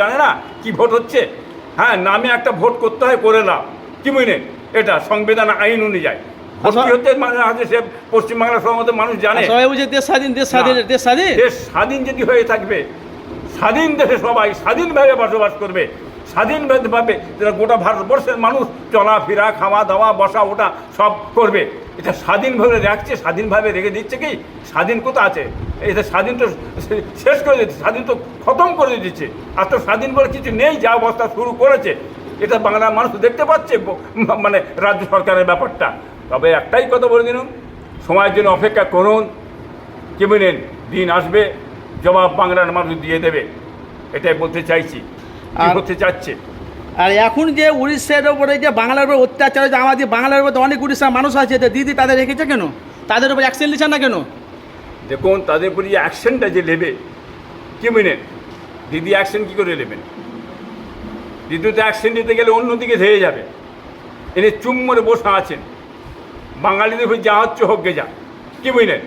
জানে না কি ভোট হচ্ছে? হ্যাঁ নামে একটা ভোট করতে হয় করে নাও কি বুঝলে এটা সংবিধান আইন অনুযায়ী। ভোট কি হচ্ছে? আছে সে পশ্চিমবাংলার সমস্ত মানুষ জানে। দেশ স্বাধীন দেশ স্বাধীন দেশ স্বাধীন? দেশ স্বাধীন যদি হয়ে থাকবে স্বাধীন দেশে সবাই স্বাধীনভাবে বসবাস করবে। স্বাধীনভাবে যেটা গোটা ভারতবর্ষের মানুষ চলাফেরা খাওয়া দাওয়া বসা ওটা সব করবে। এটা স্বাধীনভাবে রাখছে, স্বাধীনভাবে রেখে দিচ্ছে কি? স্বাধীন কোথা আছে? এটা স্বাধীন তো শেষ করে দিচ্ছে, স্বাধীন তো খতম করে দিচ্ছে। আর তো স্বাধীন বলে কিছু নেই, যা অবস্থা শুরু করেছে। এটা বাংলার মানুষ দেখতে পাচ্ছে মানে রাজ্য সরকারের ব্যাপারটা। তবে একটাই কথা বলে দিন সময়ের জন্য অপেক্ষা করুন। কি বলেন দিন আসবে, জবাব বাংলার মানুষ দিয়ে দেবে। এটাই বলতে চাইছি। আর- করতে চাচ্ছে আর এখন যে উড়িষ্যার উপরে যে বাংলার উপর অত্যাচার হচ্ছে আমাদের বাংলার উপর অনেক উড়িষ্যার মানুষ আছে তো দিদি তাদের রেখেছে কেন? তাদের উপর অ্যাকশন নিচ্ছে না কেন? দেখুন তাদের উপরে যে অ্যাকশনটা যে নেবে কি বলেন দিদি অ্যাকশন কী করে নেবেন? দিদি তো অ্যাকশন নিতে গেলে অন্যদিকে ধেয়ে যাবে। এনে চুম মরে বসে আছেন। বাঙালিদের উপর যা হচ্ছে হোক গে যা। কি বুঝলেন